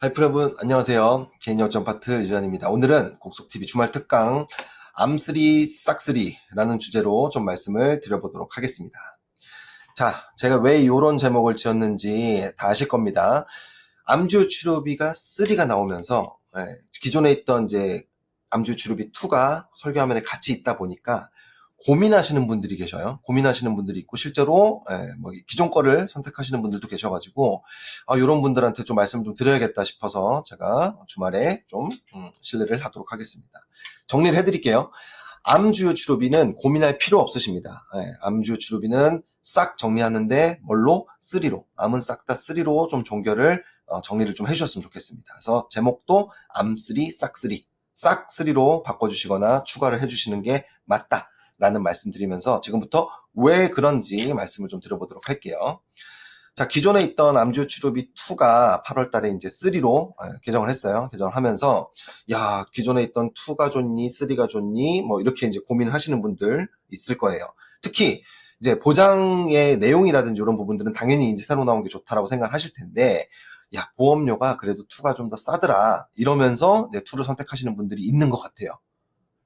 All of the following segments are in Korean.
하이프 여러분 안녕하세요. 개인 열정 파트 유전입니다. 오늘은 곡속TV 주말 특강 암쓰리 싹쓰리라는 주제로 좀 말씀을 드려보도록 하겠습니다. 자, 제가 왜 이런 제목을 지었는지 다 아실 겁니다. 암주 치료비가 3가 나오면서 예, 기존에 있던 이제 암주 치료비 2가 설교 화면에 같이 있다 보니까 고민하시는 분들이 계셔요. 고민하시는 분들이 있고 실제로 예, 뭐 기존 거를 선택하시는 분들도 계셔가지고 아, 이런 분들한테 좀 말씀 좀 드려야겠다 싶어서 제가 주말에 좀 음, 신뢰를 하도록 하겠습니다. 정리를 해드릴게요. 암주요 치료비는 고민할 필요 없으십니다. 예, 암주요 치료비는 싹 정리하는데 뭘로? 쓰리로. 암은 싹 다 쓰리로 좀 종결을 어, 정리를 좀 해주셨으면 좋겠습니다. 그래서 제목도 암쓰리 싹쓰리 싹쓰리로 바꿔주시거나 추가를 해주시는 게 맞다. 라는 말씀 드리면서 지금부터 왜 그런지 말씀을 좀 드려보도록 할게요. 자, 기존에 있던 암주 치료비 2가 8월 달에 이제 3로 개정을 했어요. 개정을 하면서, 야, 기존에 있던 2가 좋니, 3가 좋니, 뭐 이렇게 이제 고민을 하시는 분들 있을 거예요. 특히 이제 보장의 내용이라든지 이런 부분들은 당연히 이제 새로 나온 게 좋다라고 생각을 하실 텐데, 야, 보험료가 그래도 2가 좀 더 싸더라. 이러면서 이제 2를 선택하시는 분들이 있는 것 같아요.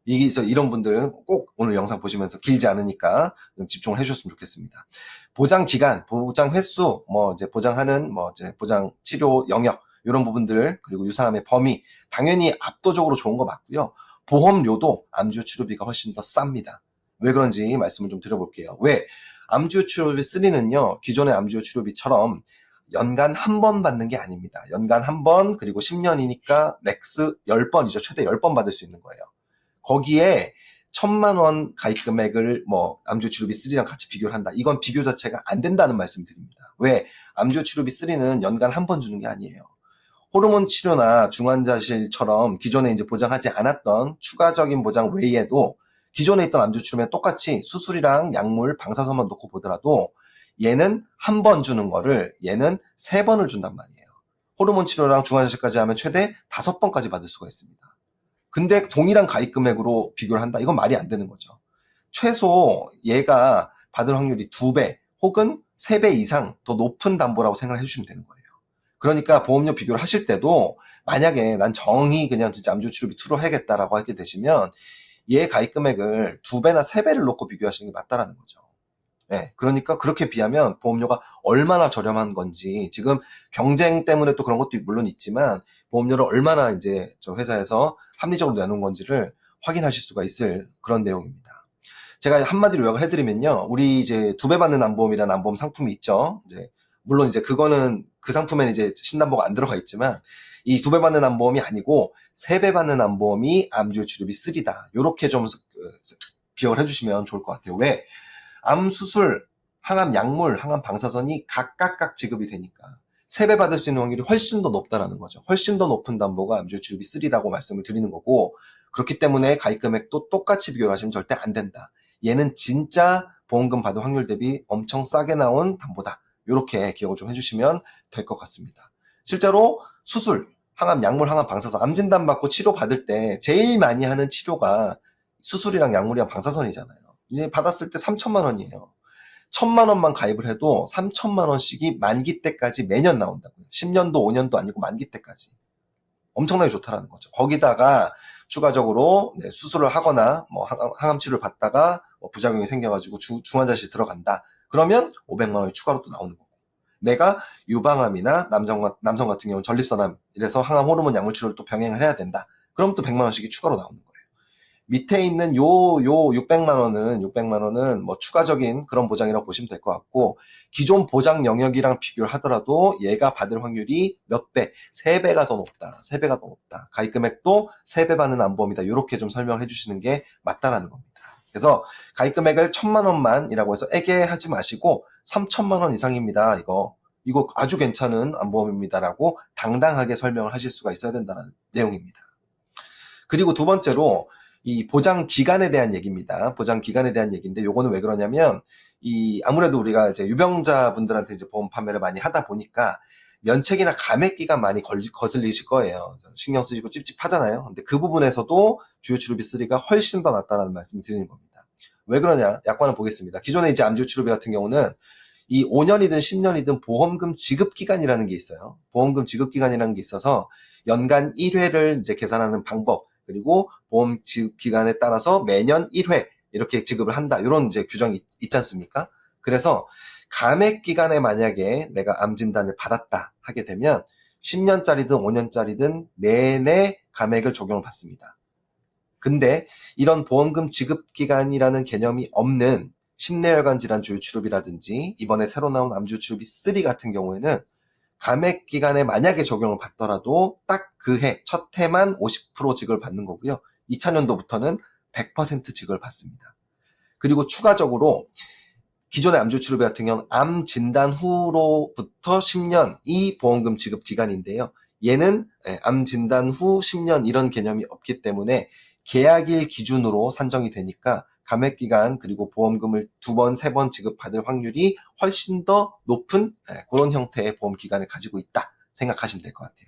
여기서 이런 분들은 꼭 오늘 영상 보시면서 길지 않으니까 좀 집중을 해주셨으면 좋겠습니다. 보장 기간, 보장 횟수, 뭐 이제 보장하는 뭐 이제 보장 치료 영역 이런 부분들 그리고 유사암의 범위 당연히 압도적으로 좋은 거 맞고요. 보험료도 암주 치료비가 훨씬 더 쌉니다. 왜 그런지 말씀을 좀 드려볼게요. 왜? 암주 치료비 3는요, 기존의 암주 치료비처럼 연간 한 번 받는 게 아닙니다. 연간 한 번, 그리고 10년이니까 맥스 10번이죠. 최대 10번 받을 수 있는 거예요. 거기에 천만 원 가입 금액을 뭐 암주 치료비 3랑 같이 비교를 한다. 이건 비교 자체가 안 된다는 말씀 드립니다. 왜? 암주 치료비 3는 연간 한 번 주는 게 아니에요. 호르몬 치료나 중환자실처럼 기존에 이제 보장하지 않았던 추가적인 보장 외에도 기존에 있던 암주 치료면 똑같이 수술이랑 약물, 방사선만 놓고 보더라도 얘는 한 번 주는 거를 얘는 세 번을 준단 말이에요. 호르몬 치료랑 중환자실까지 하면 최대 다섯 번까지 받을 수가 있습니다. 근데 동일한 가입 금액으로 비교를 한다. 이건 말이 안 되는 거죠. 최소 얘가 받을 확률이 두 배 혹은 세 배 이상 더 높은 담보라고 생각을 해주시면 되는 거예요. 그러니까 보험료 비교를 하실 때도 만약에 난 정의 그냥 진짜 암주 치료비 투로 해야겠다라고 하게 되시면 얘 가입 금액을 두 배나 세 배를 놓고 비교하시는 게 맞다라는 거죠. 네, 그러니까 그렇게 비하면 보험료가 얼마나 저렴한 건지 지금 경쟁 때문에 또 그런 것도 물론 있지만 보험료를 얼마나 이제 저 회사에서 합리적으로 내놓은 건지를 확인하실 수가 있을 그런 내용입니다. 제가 한마디로 요약을 해드리면요, 우리 이제 두 배 받는 암보험이라는 암보험 상품이 있죠. 이제 물론 이제 그거는 그 상품에는 이제 신담보가 안 들어가 있지만 이 두 배 받는 암보험이 아니고 세 배 받는 암보험이 암주 치료비 3다. 이렇게 좀 그, 기억을 해주시면 좋을 것 같아요. 왜? 암 수술, 항암 약물, 항암 방사선이 각각각 지급이 되니까 세배 받을 수 있는 확률이 훨씬 더 높다라는 거죠. 훨씬 더 높은 담보가 암주 치료비 3라고 말씀을 드리는 거고 그렇기 때문에 가입 금액도 똑같이 비교를 하시면 절대 안 된다. 얘는 진짜 보험금 받을 확률 대비 엄청 싸게 나온 담보다. 이렇게 기억을 좀 해주시면 될 것 같습니다. 실제로 수술, 항암, 약물, 항암, 방사선, 암 진단 받고 치료 받을 때 제일 많이 하는 치료가 수술이랑 약물이랑 방사선이잖아요. 이제 받았을 때 3천만 원이에요. 천만 원만 가입을 해도 3천만 원씩이 만기 때까지 매년 나온다고요. 10년도 5년도 아니고 만기 때까지. 엄청나게 좋다라는 거죠. 거기다가 추가적으로 네, 수술을 하거나 뭐 항암 치료를 받다가 뭐 부작용이 생겨가지고 주, 중환자실 들어간다. 그러면 500만 원이 추가로 또 나오는 거고. 내가 유방암이나 남성, 남성 같은 경우는 전립선암 이래서 항암 호르몬 약물 치료를 또 병행을 해야 된다. 그럼 또 100만 원씩이 추가로 나오는 거예요. 밑에 있는 요, 요 600만 원은, 600만 원은 뭐 추가적인 그런 보장이라고 보시면 될 것 같고, 기존 보장 영역이랑 비교를 하더라도 얘가 받을 확률이 몇 배, 3배가 더 높다. 3배가 더 높다. 가입 금액도 3배 받는 안보험이다. 이렇게 좀 설명을 해주시는 게 맞다라는 겁니다. 그래서 가입 금액을 천만 원만이라고 해서 애게 하지 마시고 3천만 원 이상입니다. 이거 이거 아주 괜찮은 안보험입니다라고 당당하게 설명을 하실 수가 있어야 된다는 내용입니다. 그리고 두 번째로 이 보장 기간에 대한 얘기입니다. 보장 기간에 대한 얘기인데 요거는 왜 그러냐면 이 아무래도 우리가 이제 유병자분들한테 이제 보험 판매를 많이 하다 보니까 면책이나 감액 기간 많이 걸, 거슬리실 거예요. 신경 쓰시고 찝찝하잖아요. 근데 그 부분에서도 주요 치료비 3가 훨씬 더 낫다는 말씀을 드리는 겁니다. 왜 그러냐? 약관을 보겠습니다. 기존에 이제 암주 치료비 같은 경우는 이 5년이든 10년이든 보험금 지급 기간이라는 게 있어요. 보험금 지급 기간이라는 게 있어서 연간 1회를 이제 계산하는 방법 그리고 보험 지급 기간에 따라서 매년 1회 이렇게 지급을 한다. 이런 이제 규정이 있- 있지 않습니까? 그래서 감액 기간에 만약에 내가 암 진단을 받았다 하게 되면 10년짜리든 5년짜리든 내내 감액을 적용을 받습니다. 근데 이런 보험금 지급 기간이라는 개념이 없는 심내혈관 질환 주요 치료비라든지 이번에 새로 나온 암주 치료비 3 같은 경우에는 감액 기간에 만약에 적용을 받더라도 딱 그 해, 첫 해만 50% 지급을 받는 거고요. 2000년도부터는 100% 지급을 받습니다. 그리고 추가적으로 기존의 암주 치료비 같은 경우는 암 진단 후로부터 10년 이 보험금 지급 기간인데요. 얘는 예, 암 진단 후 10년 이런 개념이 없기 때문에 계약일 기준으로 산정이 되니까 감액 기간 그리고 보험금을 두 번, 세 번 지급받을 확률이 훨씬 더 높은 예, 그런 형태의 보험 기간을 가지고 있다 생각하시면 될 것 같아요.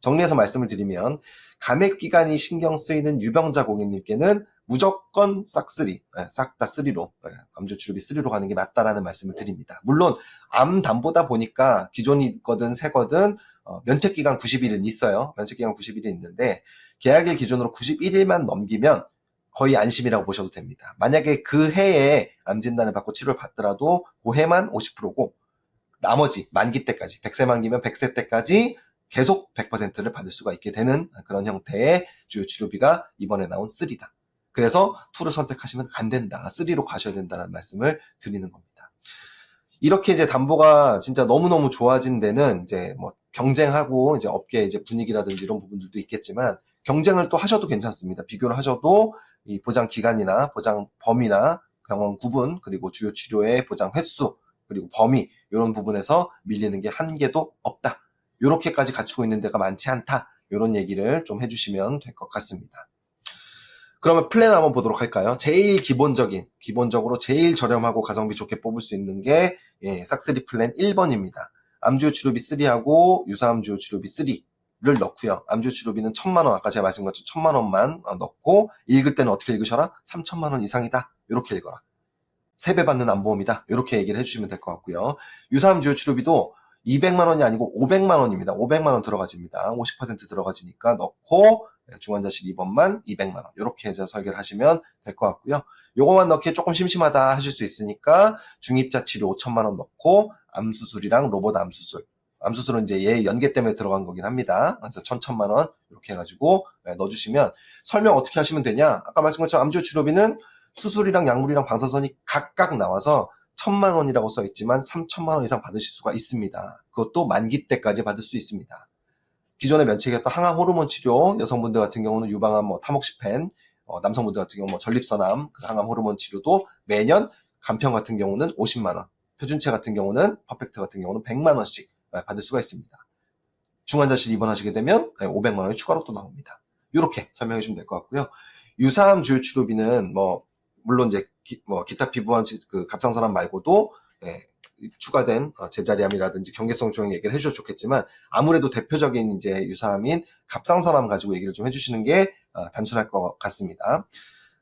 정리해서 말씀을 드리면 감액 기간이 신경 쓰이는 유병자 고객님께는 무조건 싹쓰리, 싹다 쓰리로, 예, 암주 치료비 쓰리로 가는 게 맞다라는 말씀을 드립니다. 물론 암 담보다 보니까 기존이거든 새거든 어, 면책기간 90일은 있어요. 면책기간 90일이 있는데 계약일 기준으로 91일만 넘기면 거의 안심이라고 보셔도 됩니다. 만약에 그 해에 암 진단을 받고 치료를 받더라도 그 해만 50%고 나머지 만기 때까지 100세 만기면 100세 때까지 계속 100%를 받을 수가 있게 되는 그런 형태의 주요 치료비가 이번에 나온 3다. 그래서 2를 선택하시면 안 된다. 3로 가셔야 된다는 말씀을 드리는 겁니다. 이렇게 이제 담보가 진짜 너무너무 좋아진 데는 이제 뭐 경쟁하고 이제 업계 이제 분위기라든지 이런 부분들도 있겠지만 경쟁을 또 하셔도 괜찮습니다. 비교를 하셔도 이 보장 기간이나 보장 범위나 병원 구분 그리고 주요 치료의 보장 횟수 그리고 범위 이런 부분에서 밀리는 게한 개도 없다. 이렇게까지 갖추고 있는 데가 많지 않다. 이런 얘기를 좀 해주시면 될 것 같습니다. 그러면 플랜 한번 보도록 할까요? 제일 기본적인, 기본적으로 제일 저렴하고 가성비 좋게 뽑을 수 있는 게 예, 싹쓰리 플랜 1번입니다. 암주요 치료비 3하고 유사암주요 치료비 3 를 넣고요. 암주요 치료비는 1000만 원, 아까 제가 말씀드린 것처럼 1000만 원만 어, 넣고 읽을 때는 어떻게 읽으셔라? 3000만 원 이상이다. 이렇게 읽어라. 3배 받는 암보험이다. 이렇게 얘기를 해주시면 될 것 같고요. 유사암 주요 치료비도 200만 원이 아니고 500만 원입니다. 500만 원 들어가집니다. 50% 들어가지니까 넣고 네, 중환자실 2번만 200만 원 이렇게 해서 설계를 하시면 될 것 같고요. 요거만 넣기 조금 심심하다 하실 수 있으니까 중입자 치료 5천만 원 넣고 암수술이랑 로봇 암수술 암수술은 이제 얘 연계 때문에 들어간 거긴 합니다. 그래서 천천만 원 이렇게 해가지고 네, 넣어주시면 설명 어떻게 하시면 되냐? 아까 말씀드린 것처럼 암주 치료비는 수술이랑 약물이랑 방사선이 각각 나와서 천만 원이라고 써 있지만 3천만 원 이상 받으실 수가 있습니다. 그것도 만기 때까지 받을 수 있습니다. 기존에 면책이었던 항암 호르몬 치료, 여성분들 같은 경우는 유방암 뭐 타목시펜, 어, 남성분들 같은 경우 뭐 전립선암, 그 항암 호르몬 치료도 매년 간편 같은 경우는 50만 원, 표준체 같은 경우는 퍼펙트 같은 경우는 100만 원씩 예, 받을 수가 있습니다. 중환자실 입원하시게 되면 500만 원이 추가로 또 나옵니다. 이렇게 설명해 주시면 될 것 같고요. 유사암 주요 치료비는 뭐 물론 이제 기, 뭐 기타 피부암 치- 그 갑상선암 말고도 예, 추가된 어, 제자리암이라든지 경계성 조형 얘기를 해주셔도 좋겠지만 아무래도 대표적인 이제 유사암인 갑상선암 가지고 얘기를 좀 해주시는 게 어, 단순할 것 같습니다.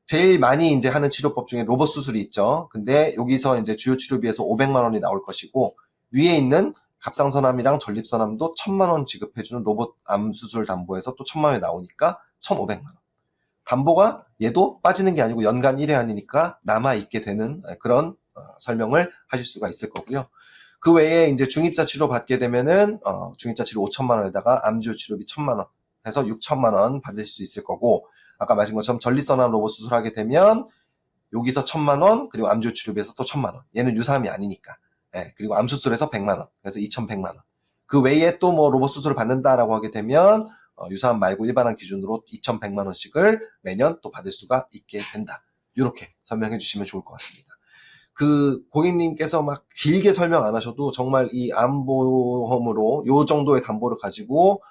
제일 많이 이제 하는 치료법 중에 로봇 수술이 있죠. 근데 여기서 이제 주요 치료비에서 500만 원이 나올 것이고 위에 있는 갑상선암이랑 전립선암도 1000만 원 지급해주는 로봇 암 수술 담보에서 또 1000만 원이 나오니까 1500만 원. 담보가 얘도 빠지는 게 아니고 연간 1회 아니니까 남아있게 되는 그런 어, 설명을 하실 수가 있을 거고요. 그 외에 이제 중입자 치료 받게 되면은 어, 중입자 치료 5천만 원에다가 암주 치료비 1천만 원 해서 6천만 원 받을 수 있을 거고 아까 말씀 것처럼 전립선암 로봇 수술하게 되면 여기서 1천만 원 그리고 암주 치료비에서 또 1천만 원 얘는 유사암이 아니니까 예, 그리고 암 수술에서 100만 원 그래서 2,100만 원 그 외에 또 뭐 로봇 수술을 받는다라고 하게 되면 어, 유사암 말고 일반암 기준으로 2,100만 원씩을 매년 또 받을 수가 있게 된다. 이렇게 설명해 주시면 좋을 것 같습니다. 그 고객님께서 막 길게 설명 안 하셔도 정말 이 암보험으로 요 정도의 담보를 가지고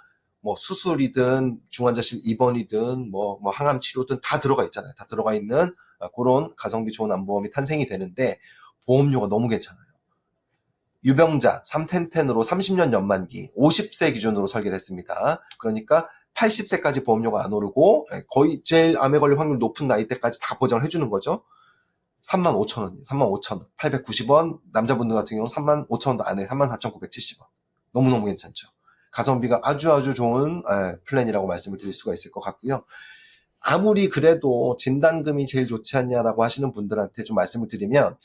뭐 수술이든 중환자실 입원이든 뭐, 뭐 항암 치료든 다 들어가 있잖아요. 다 들어가 있는 아, 그런 가성비 좋은 암보험이 탄생이 되는데 보험료가 너무 괜찮아요. 유병자 3텐텐으로 30년 연만기 50세 기준으로 설계를 했습니다. 그러니까 80세까지 보험료가 안 오르고 예, 거의 제일 암에 걸릴 확률 높은 나이대까지 다 보장을 해주는 거죠. 35,000원이에요. 35,000원. 890원. 남자분들 같은 경우는 35,000원도 안 해. 34,970원. 너무너무 괜찮죠. 가성비가 아주 아주 좋은 에, 플랜이라고 말씀을 드릴 수가 있을 것 같고요. 아무리 그래도 진단금이 제일 좋지 않냐라고 하시는 분들한테 좀 말씀을 드리면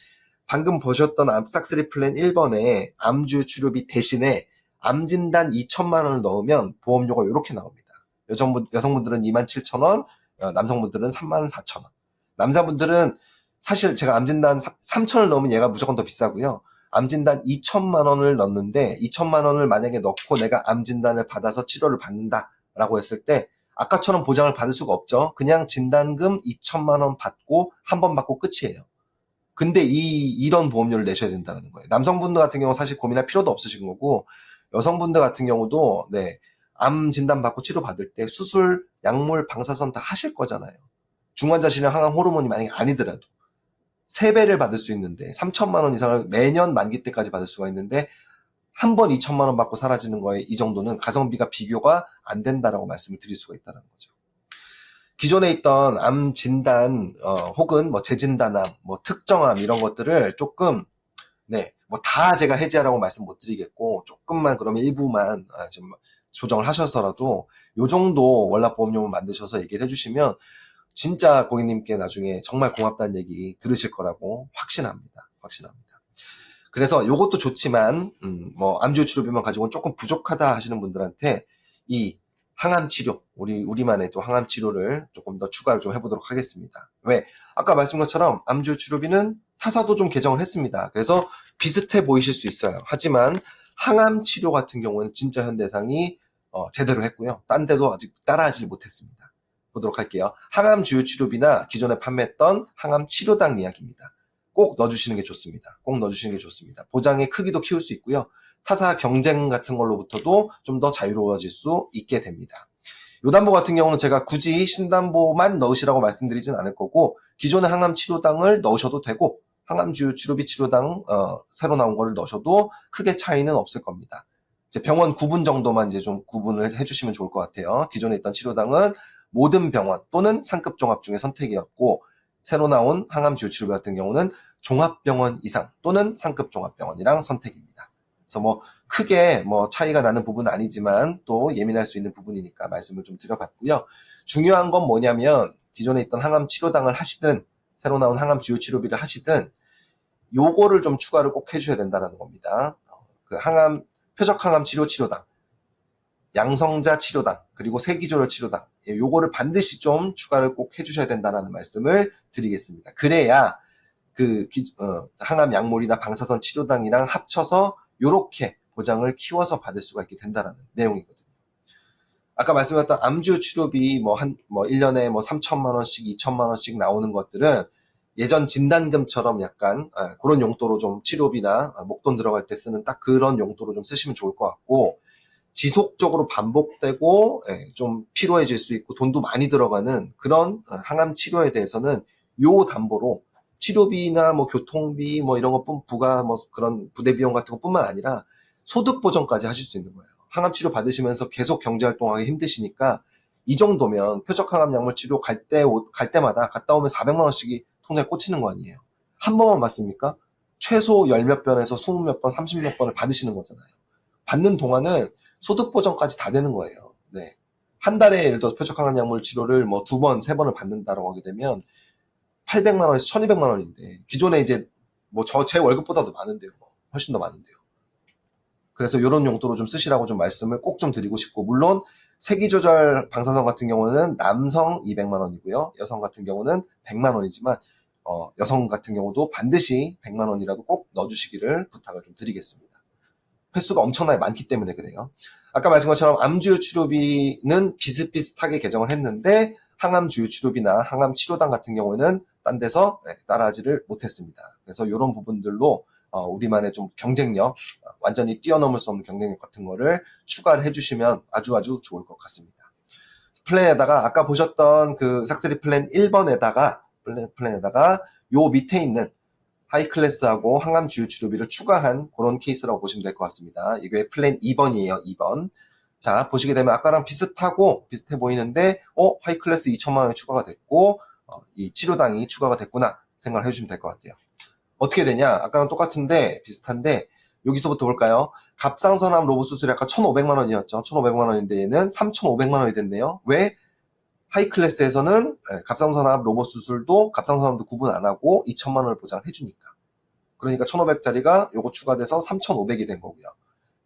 방금 보셨던 암 싹스리 플랜 1번에 암주 치료비 대신에 암진단 2천만 원을 넣으면 보험료가 이렇게 나옵니다. 여성분, 여성분들은 27,000원, 어, 남성분들은 34,000원. 남자분들은 사실 제가 암진단 3천을 넣으면 얘가 무조건 더 비싸고요. 암진단 2천만 원을 넣는데 2천만 원을 만약에 넣고 내가 암진단을 받아서 치료를 받는다라고 했을 때 아까처럼 보장을 받을 수가 없죠. 그냥 진단금 2천만 원 받고 한 번 받고 끝이에요. 근데 이 이런 보험료를 내셔야 된다는 거예요. 남성분들 같은 경우 사실 고민할 필요도 없으신 거고 여성분들 같은 경우도 네, 암 진단 받고 치료 받을 때 수술, 약물, 방사선 다 하실 거잖아요. 중환자실이나 항암 호르몬이 만약에 아니더라도 세배를 받을 수 있는데 3천만 원 이상을 매년 만기 때까지 받을 수가 있는데 한 번 2천만 원 받고 사라지는 거에 이 정도는 가성비가 비교가 안 된다라고 말씀을 드릴 수가 있다는 거죠. 기존에 있던 암 진단 어, 혹은 뭐 재진단암, 뭐 특정암 이런 것들을 조금 네, 뭐 다 제가 해지하라고 말씀 못 드리겠고 조금만 그러면 일부만 아, 좀 조정을 하셔서라도 요 정도 월납 보험료를 만드셔서 얘기를 해주시면 진짜 고객님께 나중에 정말 고맙다는 얘기 들으실 거라고 확신합니다. 확신합니다. 그래서 요것도 좋지만 음, 뭐 암주 치료비만 가지고는 조금 부족하다 하시는 분들한테 이 항암 치료 우리 우리만의 또 항암 치료를 조금 더 추가를 좀 해보도록 하겠습니다. 왜 아까 말씀한 것처럼 암주 치료비는 타사도 좀 개정을 했습니다. 그래서 비슷해 보이실 수 있어요. 하지만 항암 치료 같은 경우는 진짜 현대상이 어, 제대로 했고요. 딴 데도 아직 따라하지 못했습니다. 보도록 할게요. 항암 주요 치료비나 기존에 판매했던 항암 치료당 이야기입니다. 꼭 넣어주시는 게 좋습니다. 꼭 넣어주시는 게 좋습니다. 보장의 크기도 키울 수 있고요. 타사 경쟁 같은 걸로부터도 좀 더 자유로워질 수 있게 됩니다. 요담보 같은 경우는 제가 굳이 신담보만 넣으시라고 말씀드리진 않을 거고 기존의 항암 치료당을 넣으셔도 되고 항암 주요 치료비 치료당 어, 새로 나온 거를 넣으셔도 크게 차이는 없을 겁니다. 이제 병원 구분 정도만 이제 좀 구분을 해주시면 좋을 것 같아요. 기존에 있던 치료당은 모든 병원 또는 상급 종합 중에 선택이었고 새로 나온 항암 주요 치료비 같은 경우는 종합병원 이상 또는 상급 종합병원이랑 선택입니다. 그래서 뭐 크게 뭐 차이가 나는 부분은 아니지만 또 예민할 수 있는 부분이니까 말씀을 좀 드려봤고요. 중요한 건 뭐냐면 기존에 있던 항암 치료당을 하시든 새로 나온 항암 주요 치료비를 하시든 요거를 좀 추가를 꼭 해주셔야 된다는 겁니다. 어, 그 항암 표적 항암 치료 치료당, 양성자 치료당, 그리고 세기조절 치료당 예, 요거를 반드시 좀 추가를 꼭 해주셔야 된다는 말씀을 드리겠습니다. 그래야 그 기- 어, 항암 약물이나 방사선 치료당이랑 합쳐서 요렇게 보장을 키워서 받을 수가 있게 된다라는 내용이거든요. 아까 말씀드렸던 암주 치료비 뭐 한뭐 1년에 뭐 3천만 원씩, 2천만 원씩 나오는 것들은 예전 진단금처럼 약간 아, 그런 용도로 좀 치료비나 아, 목돈 들어갈 때 쓰는 딱 그런 용도로 좀 쓰시면 좋을 것 같고 지속적으로 반복되고 예, 좀 피로해질 수 있고 돈도 많이 들어가는 그런 어, 항암 치료에 대해서는 요 담보로 치료비나 뭐 교통비 뭐 이런 것뿐 부가 뭐 그런 부대 비용 같은 것뿐만 아니라 소득 보전까지 하실 수 있는 거예요. 항암 치료 받으시면서 계속 경제 활동하기 힘드시니까 이 정도면 표적 항암 약물 치료 갈 때 갈 때마다 갔다 오면 400만 원씩이 통장에 꽂히는 거 아니에요. 한 번만 받습니까? 최소 열 몇 번에서 스무 몇 번, 삼십 몇 번을 받으시는 거잖아요. 받는 동안은 소득 보전까지 다 되는 거예요. 네. 한 달에 예를 들어서 표적 항암 약물 치료를 뭐 두 번, 세 번을 받는다라고 하게 되면 800만 원에서 1200만 원인데 기존에 이제 뭐 저 제 월급보다도 많은데요. 뭐. 훨씬 더 많은데요. 그래서 이런 용도로 좀 쓰시라고 좀 말씀을 꼭 좀 드리고 싶고 물론 세기 조절 방사선 같은 경우는 남성 200만 원이고요. 여성 같은 경우는 100만 원이지만 어, 여성 같은 경우도 반드시 100만 원이라도 꼭 넣어주시기를 부탁을 좀 드리겠습니다. 횟수가 엄청나게 많기 때문에 그래요. 아까 말씀한 것처럼 암주요 치료비는 비슷비슷하게 개정을 했는데 항암 주요 치료비나 항암 치료당 같은 경우는 딴 데서 네, 따라하지를 못했습니다. 그래서 이런 부분들로 어, 우리만의 좀 경쟁력, 어, 완전히 뛰어넘을 수 없는 경쟁력 같은 거를 추가를 해주시면 아주 아주 좋을 것 같습니다. 플랜에다가 아까 보셨던 그 삭스리 플랜 1번에다가 플랜, 플랜에다가 요 밑에 있는 하이 클래스하고 항암 주요 치료비를 추가한 그런 케이스라고 보시면 될 것 같습니다. 이게 플랜 2번이에요. 2번. 자, 보시게 되면 아까랑 비슷하고 비슷해 보이는데 어, 하이 클래스 2천만 원이 추가가 됐고 어, 이 치료당이 추가가 됐구나. 생각을 해주시면 될 것 같아요. 어떻게 되냐? 아까랑 똑같은데 비슷한데 여기서부터 볼까요? 갑상선암 로봇 수술이 아까 1,500만 원이었죠. 1,500만 원인데 얘는 3,500만 원이 됐네요. 왜? 하이 클래스에서는 예, 갑상선암 로봇 수술도 갑상선암도 구분 안 하고 2천만 원을 보장해 주니까. 그러니까 1,500짜리가 요거 추가돼서 3,500이 된 거고요.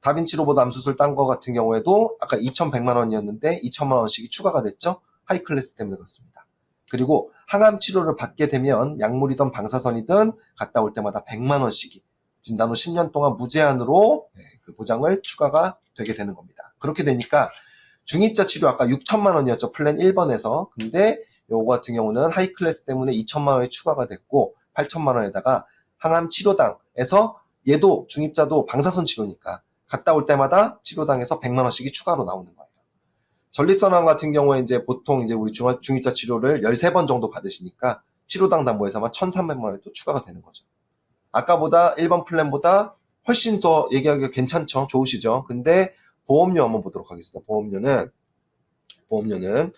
다빈치 로봇 암 수술 딴 거 같은 경우에도 아까 2,100만 원이었는데 2천만 원씩이 추가가 됐죠. 하이 클래스 때문에 그렇습니다. 그리고 항암 치료를 받게 되면 약물이든 방사선이든 갔다 올 때마다 100만 원씩이 진단 후 10년 동안 무제한으로 예, 그 보장을 추가가 되게 되는 겁니다. 그렇게 되니까 중입자 치료 아까 6천만 원이었죠. 플랜 1번에서. 근데 요거 같은 경우는 하이 클래스 때문에 2천만 원이 추가가 됐고 8천만 원에다가 항암 치료당에서 얘도 중입자도 방사선 치료니까 갔다 올 때마다 치료당에서 100만 원씩이 추가로 나오는 거예요. 전립선암 같은 경우에 이제 보통 이제 우리 중, 중입자 치료를 13번 정도 받으시니까 치료당 담보에서만 1,300만 원이 또 추가가 되는 거죠. 아까보다 1번 플랜보다 훨씬 더 얘기하기가 괜찮죠. 좋으시죠. 근데 보험료 한번 보도록 하겠습니다. 보험료는 보험료는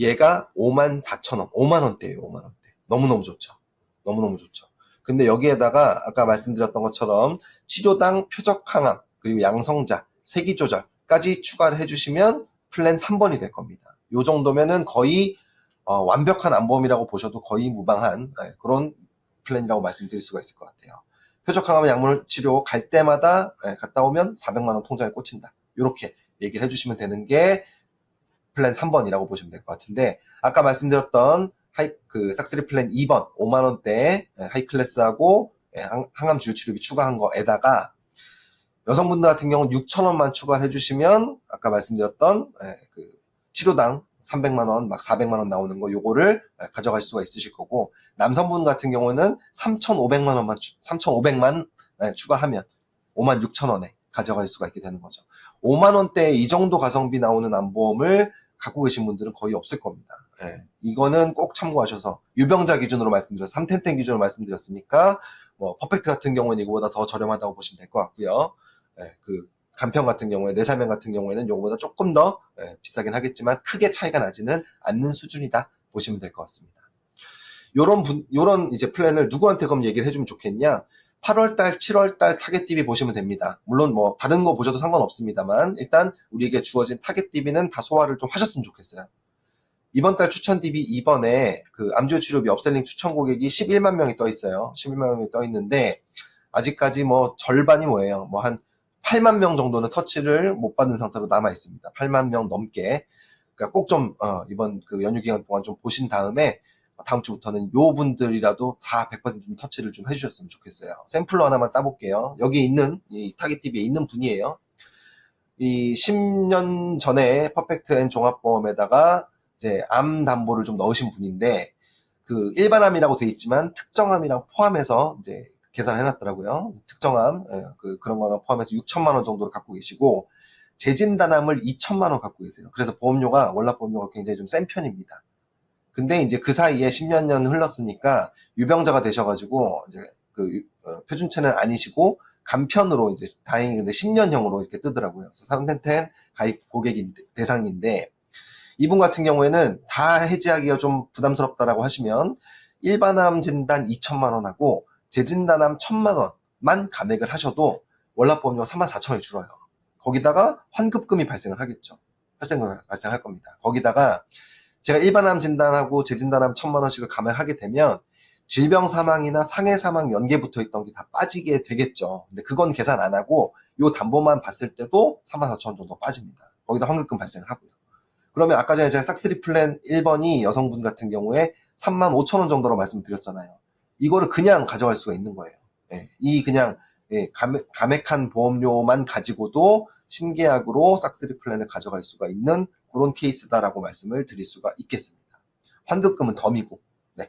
얘가 5만 4천 원, 5만 원대예요. 5만 원대. 너무너무 좋죠. 너무너무 좋죠. 근데 여기에다가 아까 말씀드렸던 것처럼 치료당 표적 항암 그리고 양성자 세기 조절까지 추가를 해주시면 플랜 3번이 될 겁니다. 요 정도면은 거의 어, 완벽한 안보험이라고 보셔도 거의 무방한 예, 그런 플랜이라고 말씀드릴 수가 있을 것 같아요. 표적 항암 약물 치료 갈 때마다 예, 갔다 오면 400만 원 통장에 꽂힌다. 이렇게 얘기를 해주시면 되는 게 플랜 3번이라고 보시면 될 것 같은데 아까 말씀드렸던 하이 그 싹스리 플랜 2번 5만 원대 예, 하이 클래스하고 예, 항- 항암 주요 치료비 추가한 거에다가 여성분들 같은 경우는 6천 원만 추가를 해주시면 아까 말씀드렸던 예, 그 치료당 300만 원, 막 400만 원 나오는 거 요거를 예, 가져갈 수가 있으실 거고 남성분 같은 경우는 3,500만 원만 추, 3,500만 예, 추가하면 5만 6천 원에 가져갈 수가 있게 되는 거죠. 5만 원대 이 정도 가성비 나오는 암보험을 갖고 계신 분들은 거의 없을 겁니다. 예, 이거는 꼭 참고하셔서 유병자 기준으로 말씀드렸, 3텐텐 기준으로 말씀드렸으니까 뭐 퍼펙트 같은 경우는 이거보다 더 저렴하다고 보시면 될 것 같고요. 예, 그 간편 같은 경우에 내사명 같은 경우에는 이거보다 조금 더 예, 비싸긴 하겠지만 크게 차이가 나지는 않는 수준이다 보시면 될 것 같습니다. 요런 분, 요런 이제 플랜을 누구한테 그럼 얘기를 해주면 좋겠냐? 8월달, 7월달 타겟 DB 보시면 됩니다. 물론 뭐 다른 거 보셔도 상관없습니다만 일단 우리에게 주어진 타겟 DB는 다 소화를 좀 하셨으면 좋겠어요. 이번 달 추천 DB 2번에 그 암주 치료비 업셀링 추천 고객이 11만 명이 떠 있어요. 11만 명이 떠 있는데 아직까지 뭐 절반이 뭐예요? 뭐한 8만 명 정도는 터치를 못 받은 상태로 남아 있습니다. 8만 명 넘게. 그러니까 꼭좀 이번 그 연휴 기간 동안 좀 보신 다음에 다음 주부터는 요 분들이라도 다 100%좀 터치를 좀 해주셨으면 좋겠어요. 샘플로 하나만 따볼게요. 여기 있는 이 타겟 TV에 있는 분이에요. 이 10년 전에 퍼펙트 앤 종합보험에다가 이제 암 담보를 좀 넣으신 분인데 그 일반암이라고 돼 있지만 특정암이랑 포함해서 이제 계산을 해놨더라고요. 특정암 예, 그 그런 거랑 포함해서 6천만 원 정도를 갖고 계시고 재진단암을 2천만 원 갖고 계세요. 그래서 보험료가 월납 보험료가 굉장히 좀 센 편입니다. 근데 이제 그 사이에 10몇 년 흘렀으니까 유병자가 되셔가지고 이제 그 유- 어, 표준체는 아니시고 간편으로 이제 다행히 근데 10년형으로 이렇게 뜨더라고요. 그래서 3텐텐 가입 고객인데 대상인데 이분 같은 경우에는 다 해지하기가 좀 부담스럽다라고 하시면 일반암 진단 2천만 원하고 재진단암 1천만 원만 감액을 하셔도 월납보험료 3만 4천 원이 줄어요. 거기다가 환급금이 발생을 하겠죠. 발생을 발생할 겁니다. 거기다가 제가 일반암 진단하고 재진단암 1천만 원씩을 감액하게 되면 질병 사망이나 상해 사망 연계 붙어 있던 게 다 빠지게 되겠죠. 근데 그건 계산 안 하고 요 담보만 봤을 때도 3만 4천 원 정도 빠집니다. 거기다 환급금 발생을 하고요. 그러면 아까 전에 제가 싹스리 플랜 1번이 여성분 같은 경우에 3만 5천 원 정도로 말씀드렸잖아요. 이거를 그냥 가져갈 수가 있는 거예요. 예, 이 그냥 예, 감액, 감액한 보험료만 가지고도 신계약으로 싹스리 플랜을 가져갈 수가 있는 그런 케이스다라고 말씀을 드릴 수가 있겠습니다. 환급금은 덤이고, 네.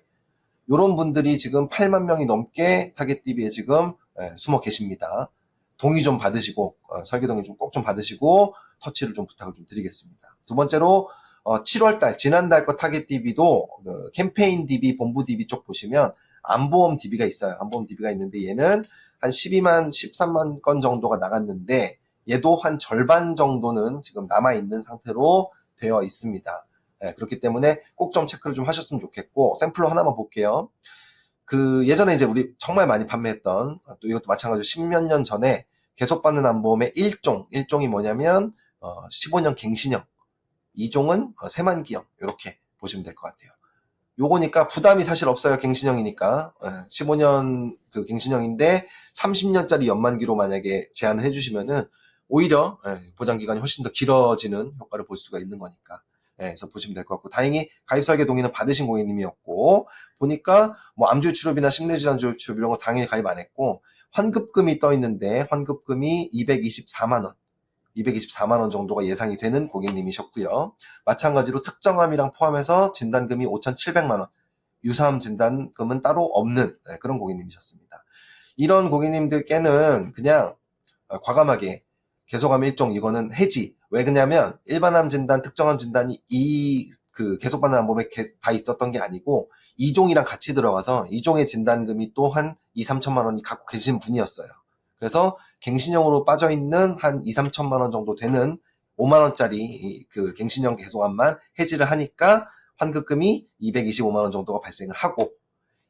요런 분들이 지금 8만 명이 넘게 타겟 DB에 지금 예, 숨어 계십니다. 동의 좀 받으시고, 어, 설계 동의 좀 꼭 좀 받으시고, 터치를 좀 부탁을 좀 드리겠습니다. 두 번째로, 7월달, 지난달 거 타겟 DB도 그 캠페인 DB, 본부 DB 쪽 보시면 안보험 DB가 있어요. 안보험 DB가 있는데 얘는 한 12만, 13만 건 정도가 나갔는데 얘도 한 절반 정도는 지금 남아있는 상태로 되어 있습니다. 예, 그렇기 때문에 꼭 좀 체크를 좀 하셨으면 좋겠고 샘플로 하나만 볼게요. 그 예전에 이제 우리 정말 많이 판매했던 또 이것도 마찬가지로 십몇 년 전에 계속 받는 암보험의 1종, 1종이 뭐냐면 어, 15년 갱신형, 2종은 어, 새만기형 이렇게 보시면 될 것 같아요. 요거니까 부담이 사실 없어요. 갱신형이니까. 15년 그 갱신형인데 30년짜리 연만기로 만약에 제한을 해주시면은 오히려 예, 보장 기간이 훨씬 더 길어지는 효과를 볼 수가 있는 거니까. 예, 그래서 보시면 될 것 같고 다행히 가입 설계 동의는 받으신 고객님이었고 보니까 뭐 암주 치료비나 심내질환 치료비 이런 거 당연히 가입 안 했고 환급금이 떠 있는데 환급금이 224만 원. 224만 원 정도가 예상이 되는 고객님이셨고요. 마찬가지로 특정암이랑 포함해서 진단금이 5,700만 원. 유사암 진단금은 따로 없는 네, 그런 고객님이셨습니다. 이런 고객님들께는 그냥 어, 과감하게 계속암 일종 이거는 해지. 왜 그러냐면 일반암 진단, 특정암 진단이 이 그 계속받는 암범에 개- 다 있었던 게 아니고 이종이랑 같이 들어가서 이종의 진단금이 또 한 2, 3천만 원이 갖고 계신 분이었어요. 그래서 갱신형으로 빠져 있는 한 2, 3천만 원 정도 되는 5만 원짜리 그 갱신형 계속암만 해지를 하니까 환급금이 225만 원 정도가 발생을 하고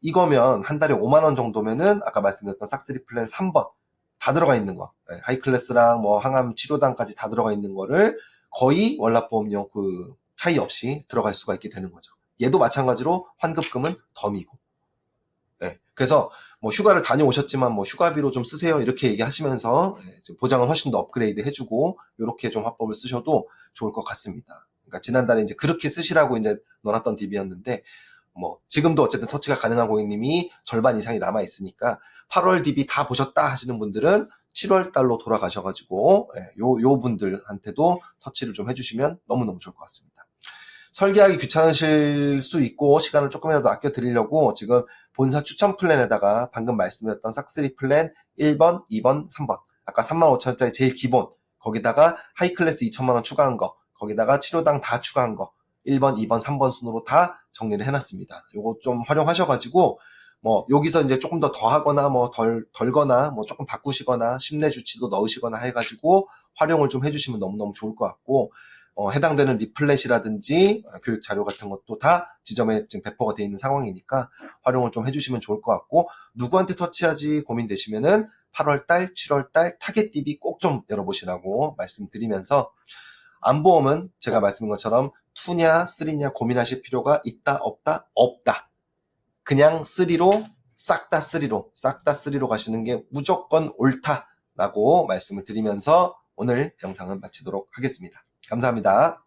이거면 한 달에 5만 원 정도면은 아까 말씀드렸던 싹스리 플랜 3번 다 들어가 있는 거 예, 하이클래스랑 뭐 항암 치료단까지 다 들어가 있는 거를 거의 월납보험료 그 차이 없이 들어갈 수가 있게 되는 거죠. 얘도 마찬가지로 환급금은 덤이고 예, 그래서 뭐 휴가를 다녀오셨지만 뭐 휴가비로 좀 쓰세요 이렇게 얘기하시면서 예, 좀 보장을 훨씬 더 업그레이드 해주고 이렇게 좀 화법을 쓰셔도 좋을 것 같습니다. 그러니까 지난달에 이제 그렇게 쓰시라고 이제 넣어놨던 DB였는데 뭐 지금도 어쨌든 터치가 가능한 고객님이 절반 이상이 남아 있으니까 8월 DB 다 보셨다 하시는 분들은 7월 달로 돌아가셔가지고 예, 요, 요 분들한테도 터치를 좀 해주시면 너무 너무 좋을 것 같습니다. 설계하기 귀찮으실 수 있고 시간을 조금이라도 아껴 드리려고 지금 본사 추천 플랜에다가 방금 말씀드렸던 싹스리 플랜 1번, 2번, 3번. 아까 35,000원짜리 제일 기본. 거기다가 하이클래스 2천만원 추가한 거. 거기다가 치료당 다 추가한 거. 1번, 2번, 3번 순으로 다 정리를 해놨습니다. 요거 좀 활용하셔가지고 뭐 여기서 이제 조금 더 더하거나 뭐 덜 덜거나 뭐 조금 바꾸시거나 심내 주치도 넣으시거나 해가지고 활용을 좀 해주시면 너무너무 좋을 것 같고 어, 해당되는 리플렛이라든지 어, 교육 자료 같은 것도 다 지점에 지금 배포가 되어 있는 상황이니까 활용을 좀 해주시면 좋을 것 같고 누구한테 터치하지 고민되시면은 8월달, 7월달 타겟 DB 꼭 좀 열어보시라고 말씀드리면서 안보험은 제가 말씀드린 것처럼 2냐 3냐 고민하실 필요가 있다 없다 없다 그냥 3로 싹 다 3로 싹 다 3로 가시는 게 무조건 옳다라고 말씀을 드리면서 오늘 영상은 마치도록 하겠습니다. 감사합니다.